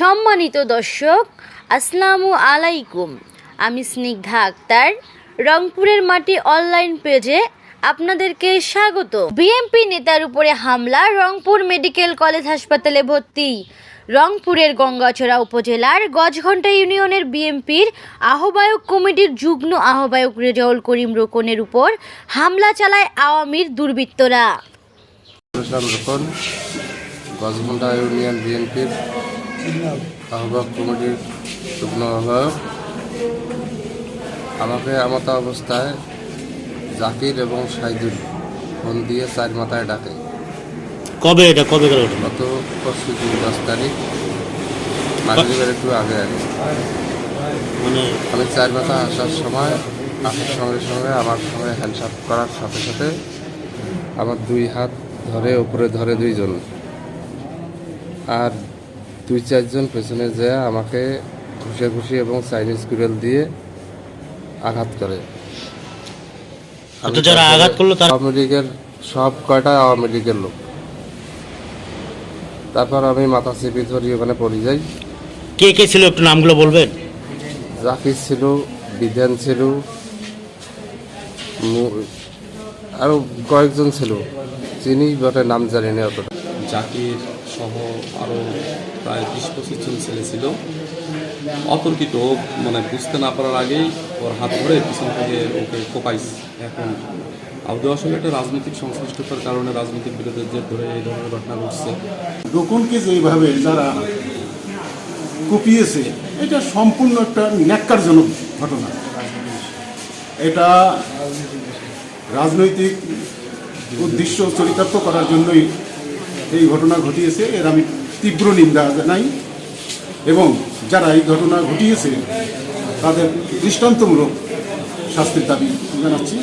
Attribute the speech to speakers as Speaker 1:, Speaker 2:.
Speaker 1: সম্মানিত দর্শক, আসসালামু আলাইকুম। আমি স্নিগ্ধা আক্তার। রংপুরের মাটি অনলাইন পেজে আপনাদেরকে স্বাগত। বিএমপি নেতার উপরে হামলা, রংপুর মেডিকেল কলেজ হাসপাতালে ভর্তি। রংপুরের গঙ্গাচড়া উপজেলার গজঘণ্টা ইউনিয়নের বিএমপির আহ্বায়ক কমিটির যুগ্ম আহ্বায়ক রেজাউল করিম রোকনের উপর হামলা চালায় আওয়ামীর দুর্বৃত্তরা।
Speaker 2: গজমুন্ডা ইউনিয়ন বিএনপির আহ্বায়ক কমিটির যুগ্ম আহ্বায়ক। আমাকে আমত অবস্থায় জাকির এবং সাইদুল ফোন দিয়ে চার মাথায় ডাকে।
Speaker 3: কবে এটা? কবে করে ঘটনা
Speaker 2: গত পরশু দিন দশ তারিখ। মাগরিবের একটু আগে আগে।
Speaker 3: মানে
Speaker 2: আমি চার মাথা আসার সময় আসার সঙ্গে সঙ্গে আমার সঙ্গে হ্যান্ডশাপ করার সাথে সাথে আমার দুই হাত ধরে উপরে ধরে দুইজন। আর দুই চারজন পেছনে যেয়ে আমাকে ঘুষে ঘুষি এবং চাইনিজ কুড়েল দিয়ে আঘাত করে।
Speaker 3: যারা আঘাত করল
Speaker 2: আওয়ামী লীগের সব কয়টা আওয়ামী লীগের লোক। তারপর আমি মাথা চেপে ধরি ওখানে পড়ে যাই।
Speaker 3: কে কে ছিল একটু নামগুলো বলবেন?
Speaker 2: জাকির ছিল বিধান ছিল আরও কয়েকজন ছিল। চিনি বটে নাম জানি না অতটা।
Speaker 4: জাকির সহ আরও প্রায় বিশ পঁচিশ জন ছেলে ছিল। অতর্কিত মানে বুঝতে না পারার আগেই ওর হাত ধরে পিছন থেকে ওকে কোপাইস এখন আবু আসলে একটা রাজনৈতিক সংশ্লিষ্টতার কারণে রাজনৈতিক বিরোধের জের ধরে এই ধরনের ঘটনা ঘটছে।
Speaker 5: রকুনকে যেভাবে যারা কুপিয়েছে, এটা সম্পূর্ণ একটা ন্যাক্কারজনক ঘটনা। এটা রাজনৈতিক উদ্দেশ্য চরিতার্থ করার জন্যই এই ঘটনা ঘটিয়েছে, এর আমি তীব্র নিন্দা জানাই এবং যারা এই ঘটনা ঘটিয়েছে, তাদের দৃষ্টান্তমূলক শাস্তির দাবি জানাচ্ছি।